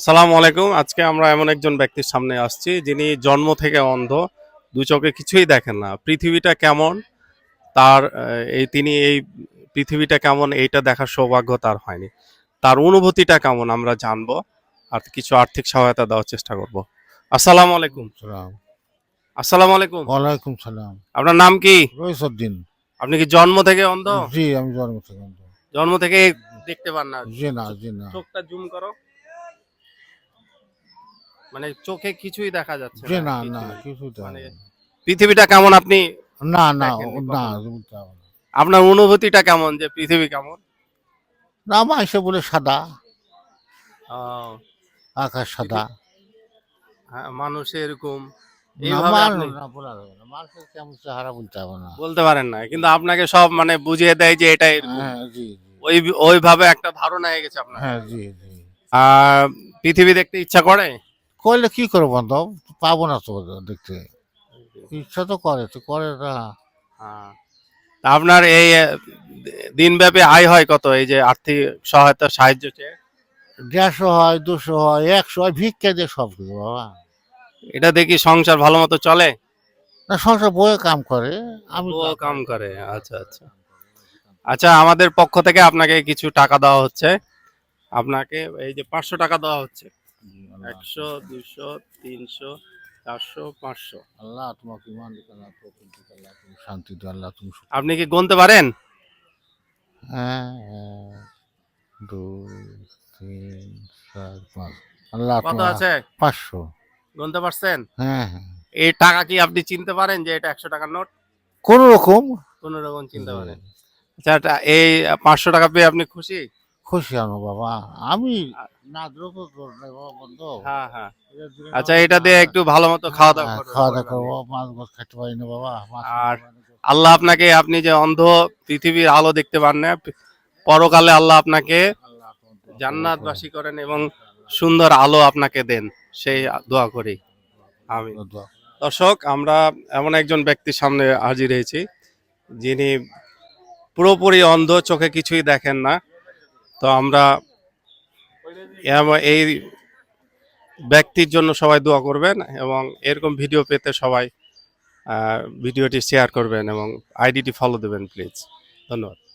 আসসালামু আলাইকুম। আজকে আমরা এমন একজন ব্যক্তির সামনে আসছি যিনি জন্ম থেকে অন্ধ দু চোখে কিছুই দেখেন না। পৃথিবীটা কেমন? তার এই তিনি এই পৃথিবীটা কেমন? এইটা দেখার সৌভাগ্য তার হয়নি। তার অনুভূতিটা কেমন আমরা জানব আর কিছু আর্থিক সহায়তা দেওয়ার চেষ্টা করব। আসসালামু আলাইকুম। সালাম। আসসালামু আলাইকুম। ওয়ালাইকুম সালাম। আপনার নাম কি? রইসুদ্দিন আপনি কি জন্ম থেকে অন্ধ? জি আমি জন্ম থেকে অন্ধ। জন্ম থেকে দেখতে পান না। জি না জি না। চোখটা জুম করো। মানে চোখে কিছুই দেখা যাচ্ছে না না কিছু মানে পৃথিবীটা কেমন আপনি না না না। আপনার অনুভূতিটা কেমন যে পৃথিবী কেমন? না মাইসে বলে সাদা। আকাশ সাদা। হ্যাঁ, মানুষ এরকম। বলতে পারেন না কিন্তু আপনাকে সব মানে বুঝিয়ে দেয় যে এটা এরকম। হ্যাঁ ওই ওইভাবে একটা ধারণা হয়ে গেছে আপনার। হ্যাঁ পৃথিবী দেখতে ইচ্ছা করে? করলে কি করব বান্ধব পাবো না তো দেখতে। ইচ্ছা তো করে তো করে না। হ্যাঁ। আপনার এই দিনব্যাপী আয় হয় কত? এই যে আর্থিক সহায়তা সাহায্য চেয়ে? দেড়শো হয় দুশো হয় একশো হয় ভিক্ষা দিয়ে সব কিছু বাবা। এটা দেখি সংসার ভালো মতো চলে? না সংসার বয়ে কাম করে আমি কাম করে আচ্ছা আচ্ছা। আচ্ছা আমাদের পক্ষ থেকে আপনাকে কিছু টাকা দেওয়া হচ্ছে। আপনাকে এই যে পাঁচশো টাকা দেওয়া হচ্ছে। একশো দুশো তিনশো চারশো পাঁচশো। আল্লাহ তোমাকে ইমান দিক আল্লাহ তুমি শান্তি দিও আল্লাহ তুমি আপনি কি গুনতে পারেন? হ্যাঁ দুই তিন চার পাঁচ। আল্লাহ কত আছে? পাঁচশো। গুনতে পারছেন? হ্যাঁ হ্যাঁ। এই টাকা কি আপনি চিনতে পারেন যে এটা একশো টাকার নোট? কোন রকম কোন রকম চিনতে পারেন। আচ্ছা এই পাঁচশো টাকা পেয়ে আপনি খুশি? খুশি বাবা। আমি না বাবা বন্ধ। হ্যাঁ হ্যাঁ। আচ্ছা এটা দিয়ে একটু ভালো মতো খাওয়া দাওয়া খাওয়া দাওয়া করব। মাছ মাছ খেতে পারি না বাবা আর আল্লাহ আপনাকে আপনি যে অন্ধ পৃথিবীর আলো দেখতে পান না পরকালে আল্লাহ আপনাকে জান্নাতবাসী করেন এবং সুন্দর আলো আপনাকে দেন। সেই দোয়া করি। আমি। দর্শক আমরা এমন একজন ব্যক্তির সামনে হাজির হয়েছি যিনি পুরোপুরি অন্ধ চোখে কিছুই দেখেন না। তো আমরা এই ব্যক্তির জন্য সবাই দোয়া করবেন এবং এরকম ভিডিও পেতে সবাই ভিডিওটি শেয়ার করবেন এবং আইডিটি ফলো দেবেন প্লিজ ধন্যবাদ।